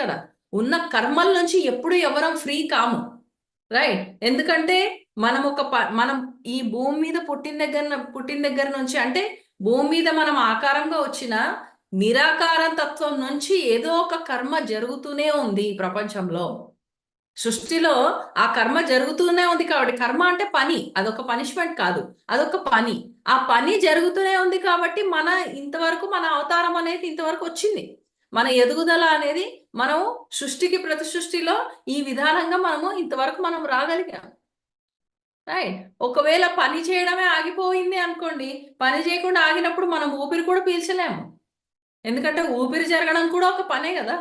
కదా? ఉన్న కర్మల నుంచి ఎప్పుడు ఎవరం ఫ్రీ కాము రైట్ ఎందుకంటే మనం ఒక ప- మనం ఈ భూమి మీద పుట్టిన దగ్గర పుట్టిన దగ్గర నుంచి అంటే భూమి మీద మనం ఆకారంగా వచ్చిన నిరాకార తత్వం నుంచి ఏదో ఒక కర్మ జరుగుతూనే ఉంది ఈ ప్రపంచంలో. సృష్టిలో ఆ కర్మ జరుగుతూనే ఉంది కాబట్టి కర్మ అంటే పని అదొక పనిష్మెంట్ కాదు అదొక పని. ఆ పని జరుగుతూనే ఉంది కాబట్టి మన ఇంతవరకు మన అవతారం అనేది ఇంతవరకు వచ్చింది. మన ఎదుగుదల అనేది మనం సృష్టికి ప్రతి సృష్టిలో ఈ విధానంగా మనము ఇంతవరకు మనం రాగలిగాం. రైట్ ఒకవేళ పని చేయడమే ఆగిపోయింది అనుకోండి పని చేయకుండా ఆగినప్పుడు మనం ఊపిరి కూడా పీల్చలేము. ఎందుకంటే ఊపిరి జరగడం కూడా ఒక పనే కదా.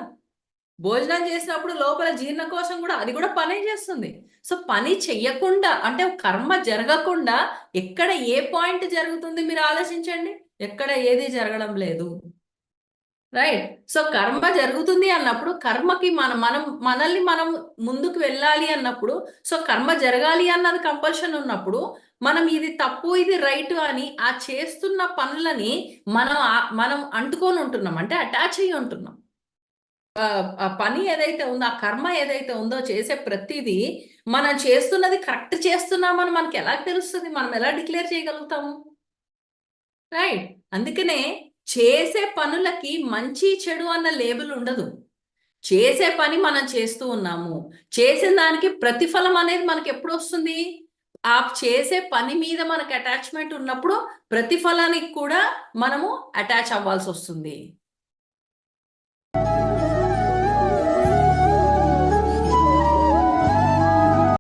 భోజనం చేసినప్పుడు లోపల జీర్ణకోశం కూడా అది కూడా పనే చేస్తుంది. సో పని చెయ్యకుండా అంటే కర్మ జరగకుండా ఎక్కడ ఏ పాయింట్ జరుగుతుంది మీరు ఆలోచించండి. ఎక్కడ ఏది జరగడం లేదు. రైట్ సో కర్మ జరుగుతుంది అన్నప్పుడు కర్మకి మన మనం మనల్ని మనం ముందుకు వెళ్ళాలి అన్నప్పుడు సో కర్మ జరగాలి అన్నది కంపల్షన్ ఉన్నప్పుడు మనం ఇది తప్పు ఇది రైట్ అని ఆ చేస్తున్న పనులని మనం మనం అంటుకొని ఉంటున్నాం అంటే అటాచ్ అయ్యి ఉంటున్నాం ఆ ఆ పని ఏదైతే ఉందో ఆ కర్మ ఏదైతే ఉందో చేసే ప్రతిదీ మనం చేస్తున్నది కరెక్ట్ చేస్తున్నామని మనకి ఎలా తెలుస్తుంది? మనం ఎలా డిక్లేర్ చేయగలుగుతాము? రైట్ అందుకనే చేసే పనులకి మంచి చెడు అన్న లేబుల్ ఉండదు. చేసే పని మనం చేస్తూ ఉన్నాము. చేసిన దానికి ప్రతిఫలం అనేది మనకి ఎప్పుడు వస్తుంది? ఆ చేసే పని మీద మనకు అటాచ్మెంట్ ఉన్నప్పుడు ప్రతిఫలానికి కూడా మనము అటాచ్ అవ్వాల్సి వస్తుంది.